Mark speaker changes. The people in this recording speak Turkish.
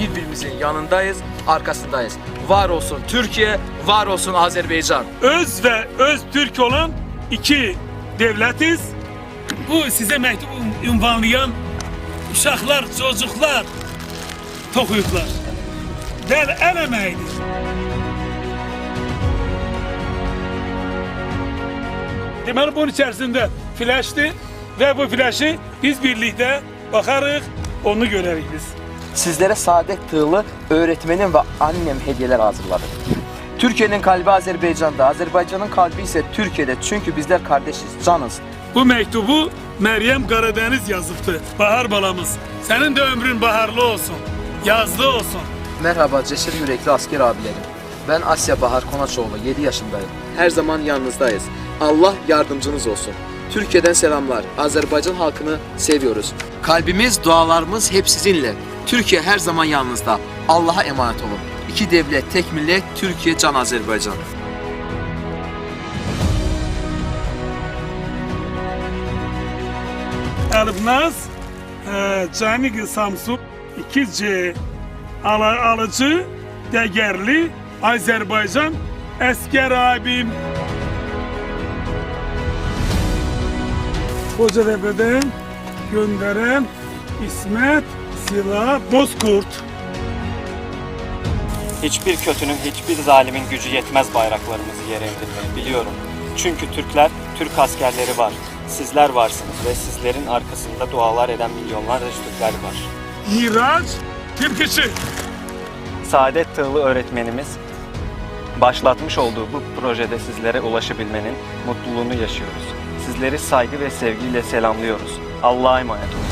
Speaker 1: birbirimizin yanındayız, arkasındayız. Var olsun Türkiye, var olsun Azerbaycan.
Speaker 2: öz ve öz Türk olan iki devletiz. Bu size mektup ünvanlayan uşaklar, çocuklar, tokuyuklar. Del el emeğidir. Deməli bunun içərisində flaşdı və bu flaşı biz birlikdə baxarıq, onu görərik biz.
Speaker 1: Sizlere Saadet Tığlı öğretmenim ve annem hediyeler hazırladı. Türkiye'nin kalbi Azerbaycan'da, Azerbaycan'ın kalbi ise Türkiye'de. Çünkü bizler kardeşiz, canız.
Speaker 2: Bu mektubu Meryem Karadeniz yazıbdı. Bahar balamız. Senin de ömrün baharlı olsun. Yazlı olsun.
Speaker 1: Merhaba cesur yürekli asker abilerim. Ben Asya Bahar Konaçoğlu, 7 yaşındayım. Her zaman yanınızdayız. Allah yardımcınız olsun. Türkiye'den selamlar. Azerbaycan halkını seviyoruz. Kalbimiz, dualarımız hep sizinle. Türkiye her zaman yanınızda. Allah'a emanet olun. İki devlet, tek millet, Türkiye, can Azerbaycan.
Speaker 2: Elbnaz, e, Canik Samsun, 2C ala, alıcı, değerli Azerbaycan asker abim. Kocatepe'den gönderen İsmet Silah Bozkurt.
Speaker 3: Hiçbir kötünün, hiçbir zalimin gücü yetmez bayraklarımızı yere indirmeye biliyorum. Çünkü Türkler, Türk askerleri var. Sizler varsınız ve sizlerin arkasında dualar eden milyonlarca Türkler var.
Speaker 2: Miraç Türkçü.
Speaker 3: Saadet Tığlı öğretmenimiz başlatmış olduğu bu projede sizlere ulaşabilmenin mutluluğunu yaşıyoruz. Sizleri saygı ve sevgiyle selamlıyoruz. Allah'a emanet olun.